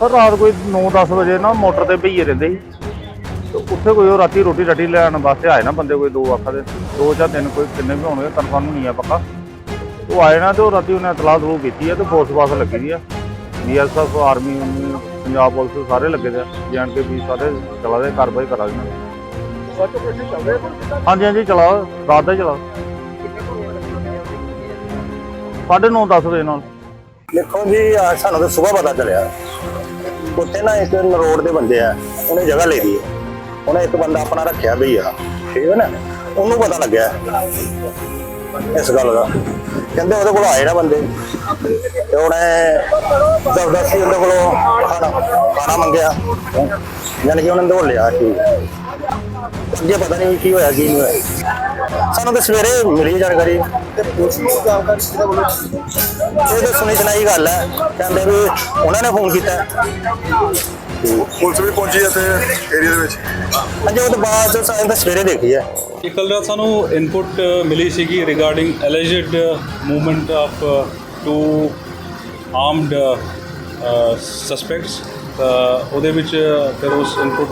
ਪਰ ਰਾਤ ਕੋਈ 9-10 ਵਜੇ ਨਾ ਮੋਟਰ ਤੇ ਭਈਏ ਰਹਿੰਦੇ ਸੀ। ਤੇ ਉੱਥੇ ਕੋਈ ਉਹ ਰਾਤੀ ਰੋਟੀ ਰਾਟੀ ਲੈਣ ਵਾਸਤੇ ਆਏ ਨਾ ਬੰਦੇ ਕੋਈ, ਦੋ ਆਖਾ ਦੇ ਦੋ ਜਾਂ ਤਿੰਨ ਕੋਈ, ਕਿੰਨੇ ਵੀ ਹੋਣਗੇ ਕਨਫਰਮ ਨਹੀਂ ਆ ਪੱਕਾ। ਉਹ ਆਏ ਨਾ ਤੇ ਉਹ ਰਾਤੀ ਉਹਨੇ ਇਤਲਾਹ ਤਲੂ ਕੀਤੀ ਆ ਤੇ ਫੋਰਸ ਬਾਸ ਲੱਗੀ ਦੀ ਆ। ਬੀਐਸਐਫ ਆਰਮੀ ਪੰਜਾਬ ਪੁਲਿਸ ਸਾਰੇ ਲੱਗੇ ਦੇ ਆ। ਜਾਣ ਕੇ ਵੀ ਸਾਰੇ ਚਲਾ ਦੇ, ਕਾਰਵਾਈ ਕਰਾ ਹਾਂਜੀ ਹਾਂਜੀ ਚਲਾਓ ਰਾਤ ਦਾ ਚਲਾ। ਚਲਾਓ ਸਾਢੇ ਨੌ 10 ਵਜੇ ਨਾਲ। ਦੇਖੋ ਜੀ ਸਾਨੂੰ ਤਾਂ ਸਵੇਰ ਪਤਾ ਚੱਲਿਆ। ਉੱਥੇ ਨਾ ਇੱਕ ਰੋਡ ਦੇ ਬੰਦੇ ਆ, ਉਹਨੇ ਜਗ੍ਹਾ ਲੈ ਲਈ ਹੈ ਉਹਨੇ ਇੱਕ ਬੰਦਾ ਆਪਣਾ ਰੱਖਿਆ ਵੀ ਆ, ਠੀਕ ਹੈ ਨਾ? ਉਹਨੂੰ ਪਤਾ ਲੱਗਿਆ ਇਸ ਗੱਲ ਦਾ। ਕਹਿੰਦੇ ਉਹਦੇ ਕੋਲ ਆਏ ਨਾ ਬੰਦੇ। ਤੇ ਉਹਨੇ ਜ਼ਬਰਦਸਤੀ ਉਹਦੇ ਕੋਲੋਂ ਖਾਣਾ ਖਾਣਾ ਮੰਗਿਆ। ਯਾਨੀ ਕਿ ਉਹਨੇ ਦੌੜ ਲਿਆ ਠੀਕ ਅੱਗੇ ਪਤਾ ਨਹੀਂ ਕੀ ਹੋਇਆ ਕੀ ਨਹੀਂ ਹੋਇਆ। ਸਾਨੂੰ ਤਾਂ ਸਵੇਰੇ ਮਿਲੀ ਜਾਣਕਾਰੀ। ਤੇ ਪੁਲਿਸ ਨੂੰ ਜਾਣਕਾਰੀ ਕਿਹਦੇ ਵੱਲੋਂ ਇਹ ਤਾਂ ਸੁਣੀ ਸੁਣਾਈ ਗੱਲ ਹੈ। ਕਹਿੰਦੇ ਵੀ ਉਹਨਾਂ ਨੇ ਫੋਨ ਕੀਤਾ। ਪੁਲਿਸ ਵੀ ਪਹੁੰਚੀ ਇੱਥੇ ਏਰੀਆ ਦੇ ਵਿੱਚ। ਹਾਂਜੀ ਉਹ ਤੋਂ ਬਾਅਦ ਸਾਨੂੰ ਤਾਂ ਸਵੇਰੇ ਦੇਖੀ ਹੈ। ਇਹ ਕੱਲ੍ਹ ਰਾਤ ਸਾਨੂੰ ਇਨਪੁਟ ਮਿਲੀ ਸੀਗੀ regarding alleged movement of two armed suspects ਉਹਦੇ ਵਿੱਚ ਫਿਰ ਉਸ ਇਨਪੁਟ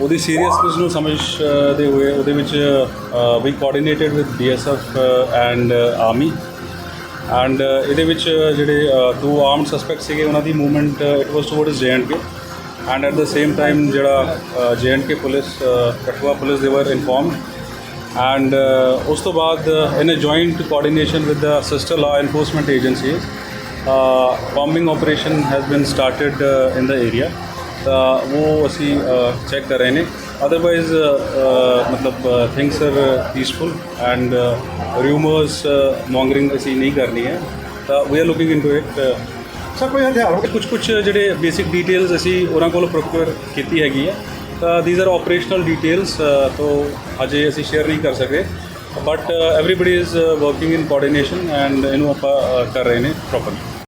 ਉਹਦੀ ਸੀਰੀਅਸਨੈਸ ਨੂੰ ਸਮਝਦੇ ਹੋਏ ਉਹਦੇ ਵਿੱਚ ਵੀ coordinated with BSF and army and ਇਹਦੇ ਵਿੱਚ ਜਿਹੜੇ ਟੂ ਆਰਮਡ ਸਸਪੈਕਟ ਸੀਗੇ, ਉਹਨਾਂ ਦੀ movement it was towards K and at the same time ਜਿਹੜਾ ਕੇ ਪੁਲਿਸ ਕਠੂਆ ਪੁਲਿਸ ਦੇ ਵਰ ਇਨਫੋਰਮਡ ਐਂਡ ਉਸ ਤੋਂ ਬਾਅਦ in a joint coordination with the sister law enforcement agencies bombing operation has been started in the area ਤਾਂ ਉਹ ਅਸੀਂ ਚੈੱਕ ਕਰ ਰਹੇ ਨੇ। ਅਦਰਵਾਈਜ਼ ਮਤਲਬ things are peaceful and rumours mongering ਅਸੀਂ ਨਹੀਂ ਕਰਨੀ ਹੈ। ਤਾਂ we are looking into it sir ਕੋਈ ਹਥਿਆਰ ਕੁਝ ਕੁਝ ਜਿਹੜੇ ਬੇਸਿਕ ਡਿਟੇਲਸ ਅਸੀਂ ਉਹਨਾਂ ਕੋਲ ਪ੍ਰੋਕਿਊਰ ਕੀਤੀ ਹੈਗੀ ਹੈ। ਤਾਂ ਥੀਸ ਆਰ ਆਪਰੇਸ਼ਨਲ ਡਿਟੇਲਸ ਤੋਂ ਅਜੇ ਅਸੀਂ ਸ਼ੇਅਰ ਨਹੀਂ ਕਰ ਸਕਦੇ। But everybody is working in coordination and ਇਹਨੂੰ ਆਪਾਂ ਕਰ ਰਹੇ ਨੇ ਪ੍ਰੋਪਰਲੀ